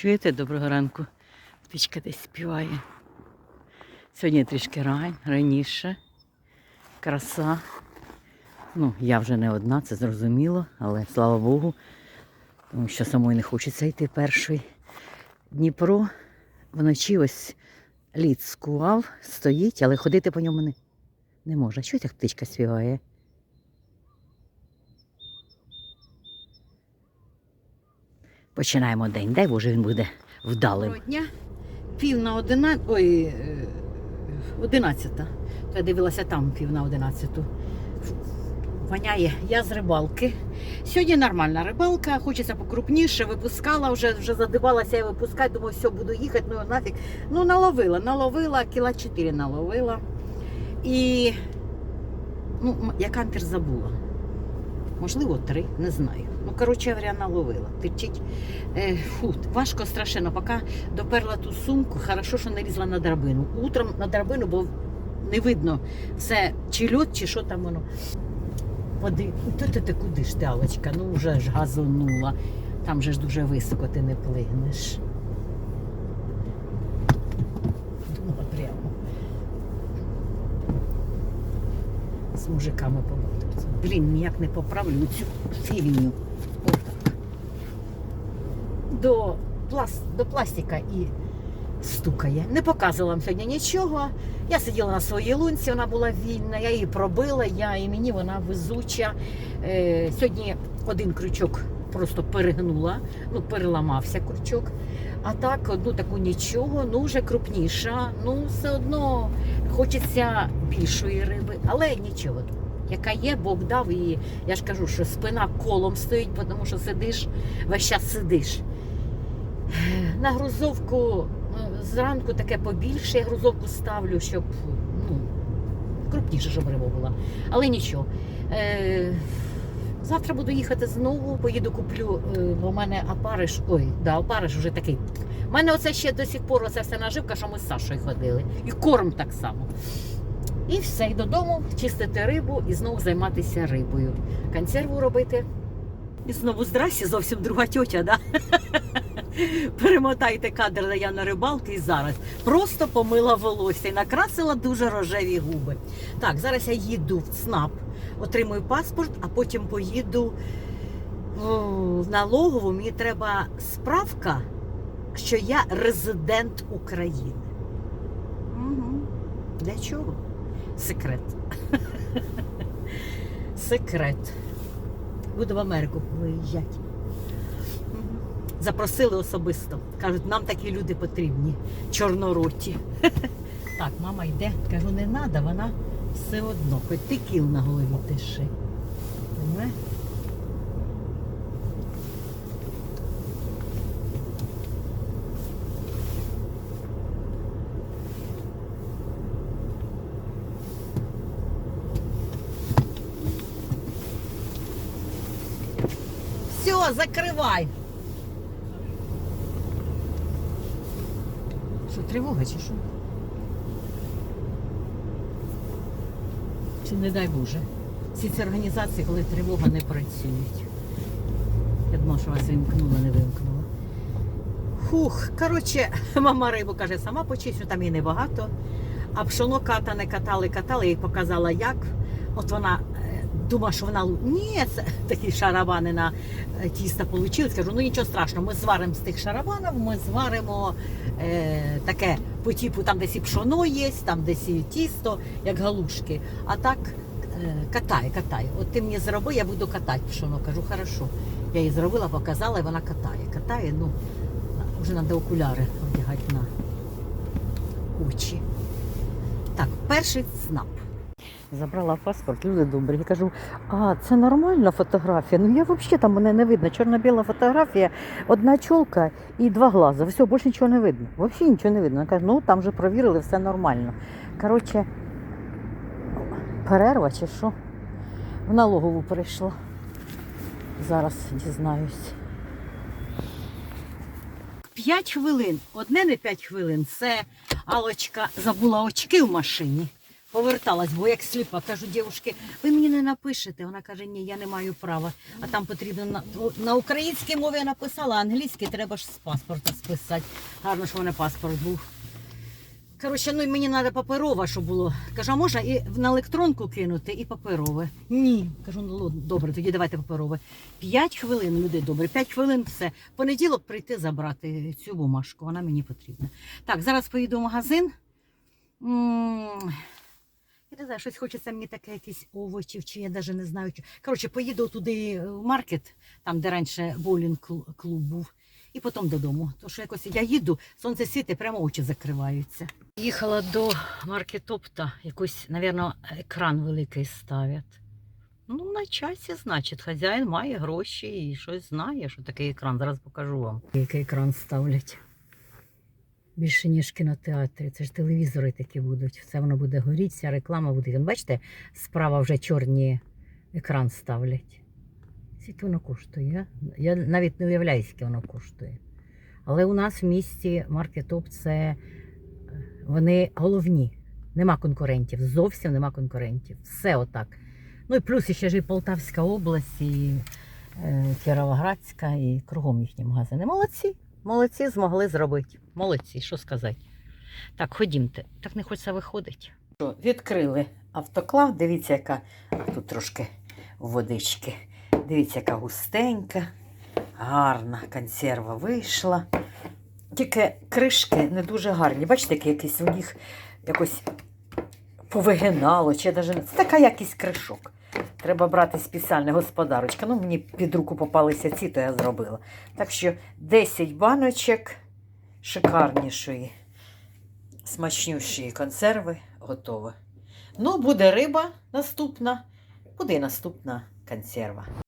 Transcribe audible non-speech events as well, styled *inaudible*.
Чуєте, доброго ранку. Птичка десь співає. Сьогодні трішки рань, раніше. Краса. Ну, я вже не одна, це зрозуміло, але слава Богу, тому що самої не хочеться йти перший. Дніпро вночі ось лід скував, стоїть, але ходити по ньому не, не може. Чого так птичка співає? Починаємо день. Дай Боже, він буде вдалим. дня. Пів на одинадцять. Ой, е, одинадцята. То я дивилася там пів на одинадцяту. Воняє. Я з рибалки. Сьогодні нормальна рибалка, хочеться покрупніше, випускала вже, вже задивалася я випускати, думаю, все, буду їхати, ну нафіг. Ну, наловила, наловила, кіла 4 наловила. І ну, я кантер забула. Можливо, три, не знаю. Ну, коротше говоря, наловила. Тичить. Е, фу, важко страшенно. Поки доперла ту сумку, хорошо, що не лізла на драбину. Утром на драбину, бо не видно все, чи льот, чи що там воно. Води. Ти, ти куди ж ти, Алочка? Ну вже ж газонула. Там же ж дуже високо ти не плигнеш. Думала прямо. З мужиками побудеться. Блін, ніяк не поправлю цю фігню. Отак. До, пласт, до пластика і стукає. Не показувала вам сьогодні нічого. Я сиділа на своїй лунці, вона була вільна, я її пробила, я, і мені вона везуча. Е, сьогодні один крючок просто перегнула, ну, переламався крючок. А так, одну таку нічого, ну вже крупніша. Ну, все одно хочеться більшої риби, але нічого. Яка є, Бог дав, і я ж кажу, що спина колом стоїть, тому що сидиш, весь час сидиш. На грузовку е, зранку таке побільше, я грузовку ставлю, щоб ну, крупніше, щоб риба була. Але нічого. Е, завтра буду їхати знову, поїду куплю, е, бо в мене апариш, ой, да, опариш вже такий. У мене оце ще до сих пор оце все наживка, що ми з Сашою ходили. І корм так само. І все, і додому чистити рибу і знову займатися рибою. Консерву робити. І знову здрасті, зовсім друга тьотя, да? Перемотайте кадр, де я на рибалки і зараз. Просто помила волосся і накрасила дуже рожеві губи. Так, зараз я їду в ЦНАП, отримую паспорт, а потім поїду в налогову. Мені треба справка, що я резидент України. Угу. Для чого? Секрет. *laughs* Секрет. Буду в Америку виїжджати. Запросили особисто. Кажуть, нам такі люди потрібні. Чорнороті. *laughs* Так, мама йде. Кажу, не треба, вона все одно, хоч ти кіл на голові тиши. Все, закривай. Що, тривога чи що? Чи не дай Боже. Всі ці організації, коли тривога не працюють. Я думала, що вас вимкнула, не вимкнула. Хух, коротше, *laughs* мама рибу каже, сама почистю, там і небагато. А пшоно ката не катали, катали, я їй показала як. От вона думає, що вона ні, це такі шарабани на е, тіста получили. Кажу, ну нічого страшного, ми зваримо з тих шарабанів, ми зваримо е, таке по типу, там десь і пшоно є, там десь і тісто, як галушки. А так е, катає, катає. От ти мені зроби, я буду катати пшоно. Кажу, хорошо. Я їй зробила, показала, і вона катає. Катає, ну, вже треба окуляри одягати на очі. Так, перший ЦНАП. Забрала паспорт, люди добрі. Я кажу, а це нормальна фотографія. Ну я взагалі там мене не видно. Чорно-біла фотографія, одна чолка і два глаза. Все, більше нічого не видно. Взагалі нічого не видно. Я кажу, ну там вже провірили, все нормально. Коротше, перерва чи що? В налогову прийшла. Зараз дізнаюсь. П'ять хвилин. Одне не п'ять хвилин. Це Алочка забула очки в машині. Поверталась, бо як сліпа. Кажу, дівчатки, ви мені не напишете. Вона каже, ні, я не маю права. А там потрібно на, на українській мові я написала, а англійській треба ж з паспорта списати. Гарно, що в мене паспорт був. Коротше, ну мені треба паперова, щоб було. Кажу, а можна і на електронку кинути, і паперове. Ні. Кажу, ну добре, тоді давайте паперове. П'ять хвилин, люди добре, п'ять хвилин все. Понеділок прийти забрати цю бумажку, вона мені потрібна. Так, зараз поїду в магазин. Не знаю, щось хочеться мені таке, якісь овочів, чи я навіть не знаю. чи- Коротше, поїду туди в маркет, там, де раніше боулінг клуб був, і потім додому. То що якось я їду, сонце світить, прямо очі закриваються. Їхала до маркетопта, якийсь, мабуть, екран великий ставлять. Ну, на часі, значить, хазяїн має гроші і щось знає, що таке екран. Зараз покажу вам. Який екран ставлять. Більше, ніж в кінотеатрі. Це ж телевізори такі будуть. Все воно буде горіти, вся реклама буде. Бачите, справа вже чорні екран ставлять. Скільки воно коштує? Я навіть не уявляю, скільки воно коштує. Але у нас в місті маркетоп це е, вони головні. Нема конкурентів. Зовсім нема конкурентів. Все отак. Ну і плюс ще ж і Полтавська область, і е, Кіровоградська, і кругом їхні магазини. Молодці. Молодці змогли зробити. Молодці, що сказати. Так, ходімте. Так не хочеться виходить. Що, відкрили автоклав. Дивіться, яка тут трошки водички. Дивіться, яка густенька, гарна консерва вийшла. Тільки кришки не дуже гарні. Бачите, які якісь у них якось повигинало, чи не. Це така якість кришок. Треба брати спеціальне господарочка. Ну, мені під руку попалися ці, то я зробила. Так що 10 баночок шикарнішої, смачнющої консерви готово. Ну, буде риба наступна, буде і наступна консерва.